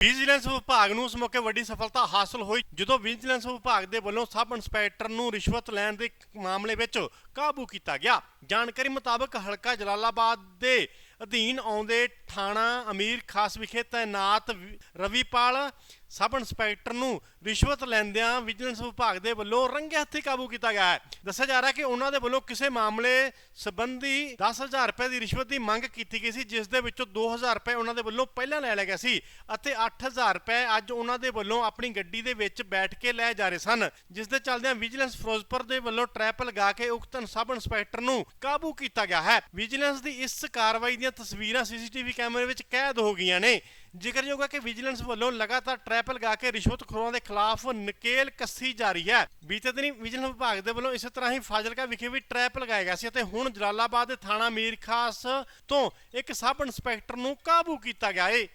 Vigilance ਵਿਭਾਗ ਨੂੰ ਇਸ ਮੌਕੇ ਵੱਡੀ ਸਫਲਤਾ ਹਾਸਲ ਹੋਈ, ਜਦੋਂ ਵਿਜੀਲੈਂਸ ਵਿਭਾਗ ਦੇ ਵੱਲੋਂ ਸਬ ਇੰਸਪੈਕਟਰ ਨੂੰ ਰਿਸ਼ਵਤ ਲੈਣ ਦੇ ਮਾਮਲੇ ਵਿੱਚ ਕਾਬੂ ਕੀਤਾ ਗਿਆ। ਜਾਣਕਾਰੀ ਮੁਤਾਬਕ ਹਲਕਾ ਜਲਾਲਾਬਾਦ ਦੇ ਅਧੀਨ ਆਉਂਦੇ ਥਾਣਾ ਅਮੀਰ ਖਾਸ ਵਿਖੇ ਤੈਨਾਤ ਰਵੀਪਾਲ, ਸਬ ਇੰਸਪੈਕਟਰ ਨੂੰ ਰਿਸ਼ਵਤ ਲੈਂਦਿਆਂ ਵਿਜੀਲੈਂਸ ਵਿਭਾਗ ਦੇ ਵੱਲੋਂ ਰੰਗੇ ਹੱਥੀਂ ਕਾਬੂ ਕੀਤਾ ਗਿਆ ਹੈ। ਦੱਸਿਆ ਜਾ ਰਿਹਾ ਕਿ ਉਹਨਾਂ ਦੇ ਵੱਲੋਂ ਕਿਸੇ ਮਾਮਲੇ ਸੰਬੰਧੀ 10000 ਰੁਪਏ ਦੀ ਰਿਸ਼ਵਤ ਦੀ ਮੰਗ ਕੀਤੀ ਗਈ ਸੀ, ਜਿਸ ਦੇ ਵਿੱਚੋਂ 2000 ਰੁਪਏ ਉਹਨਾਂ ਦੇ ਵੱਲੋਂ ਪਹਿਲਾਂ ਲੈ ਲਿਆ ਗਿਆ ਸੀ ਅਤੇ 8000 ਰੁਪਏ ਅੱਜ ਉਹਨਾਂ ਦੇ ਵੱਲੋਂ ਆਪਣੀ ਗੱਡੀ ਦੇ ਵਿੱਚ ਬੈਠ ਕੇ ਲੈ ਜਾ ਰਹੇ ਸਨ, ਜਿਸ ਦੇ ਚੱਲਦਿਆਂ ਵਿਜੀਲੈਂਸ ਫਿਰੋਜ਼ਪੁਰ ਦੇ ਵੱਲੋਂ ਟ੍ਰੈਪ ਲਗਾ ਕੇ ਉਕਤ ਸਬ ਇੰਸਪੈਕਟਰ ਨੂੰ ਕਾਬੂ ਕੀਤਾ ਗਿਆ ਹੈ। ਵਿਜੀਲੈਂਸ ਦੀ ਇਸ ਕਾਰਵਾਈ ਦੀਆਂ ਤਸਵੀਰਾਂ ਸੀਸੀਟੀਵੀ ਕੈਮਰੇ ਵਿੱਚ ਕੈਦ ਹੋ ਗਈਆਂ ਨੇ। ਜ਼ਿਕਰਯੋਗ ਹੈ ਕਿ ਵਿਜੀਲੈਂਸ ਵੱਲੋਂ ਲਗਾਤਾਰ ਟ੍ਰੈਪ ਲਗਾ ਕੇ ਰਿਸ਼ਵਤਖੋਰਾਂ ਦੇ ਖਿਲਾਫ ਨਕੇਲ ਕੱਸੀ ਜਾ ਰਹੀ ਹੈ। ਬੀਤੇ ਦਿਨੀ ਵਿਜੀਲੈਂਸ ਵਿਭਾਗ ਦੇ ਵੱਲੋਂ ਇਸੇ ਤਰ੍ਹਾਂ ਹੀ ਫਾਜ਼ਿਲਕਾ ਵਿਖੇ ਵੀ ਟ੍ਰੈਪ ਲਗਾਇਆ ਗਿਆ ਸੀ ਅਤੇ ਹੁਣ ਜਲਾਲਾਬਾਦ ਦੇ ਥਾਣਾ ਮੀਰ ਖਾਸ ਤੋਂ ਇੱਕ ਸਬ ਇੰਸਪੈਕਟਰ ਨੂੰ ਕਾਬੂ ਕੀਤਾ ਗਿਆ ਏ।